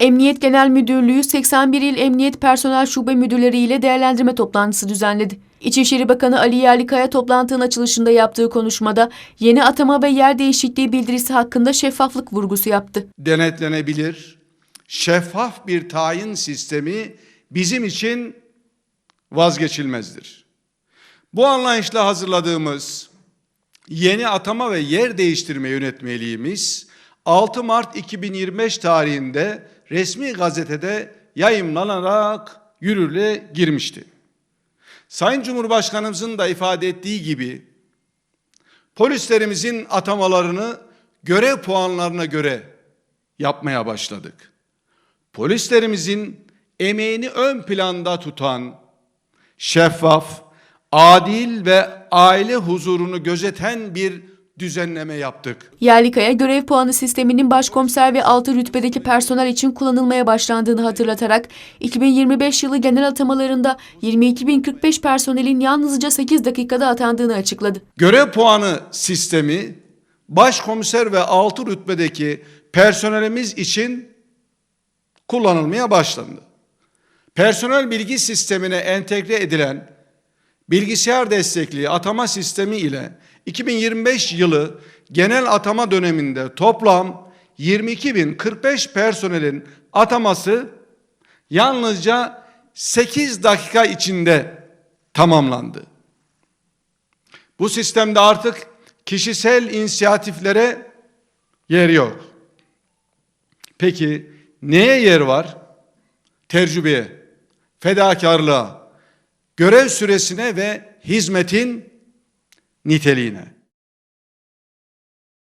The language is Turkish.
Emniyet Genel Müdürlüğü 81 il Emniyet Personel Şube Müdürleri ile değerlendirme toplantısı düzenledi. İçişleri Bakanı Ali Yerlikaya toplantının açılışında yaptığı konuşmada yeni atama ve yer değişikliği bildirisi hakkında şeffaflık vurgusu yaptı. denetlenebilir, şeffaf bir tayin sistemi bizim için vazgeçilmezdir. Bu anlayışla hazırladığımız yeni atama ve yer değiştirme yönetmeliğimiz 6 Mart 2025 tarihinde resmi gazetede yayımlanarak yürürlüğe girmişti. Sayın Cumhurbaşkanımızın da ifade ettiği gibi polislerimizin atamalarını görev puanlarına göre yapmaya başladık. Polislerimizin emeğini ön planda tutan, şeffaf, adil ve aile huzurunu gözeten bir düzenleme yaptık. Yerlikaya görev puanı sisteminin başkomiser ve altı rütbedeki personel için kullanılmaya başlandığını hatırlatarak 2025 yılı genel atamalarında 22.045 personelin yalnızca 8 dakikada atandığını açıkladı. Görev puanı sistemi başkomiser ve altı rütbedeki personelimiz için kullanılmaya başlandı. Personel bilgi sistemine entegre edilen bilgisayar destekli atama sistemi ile 2025 yılı genel atama döneminde toplam 22.045 personelin ataması yalnızca 8 dakika içinde tamamlandı. Bu sistemde artık kişisel inisiyatiflere yer yok. Peki neye yer var? Tecrübeye, fedakarlığa, görev süresine ve hizmetin niteliğine.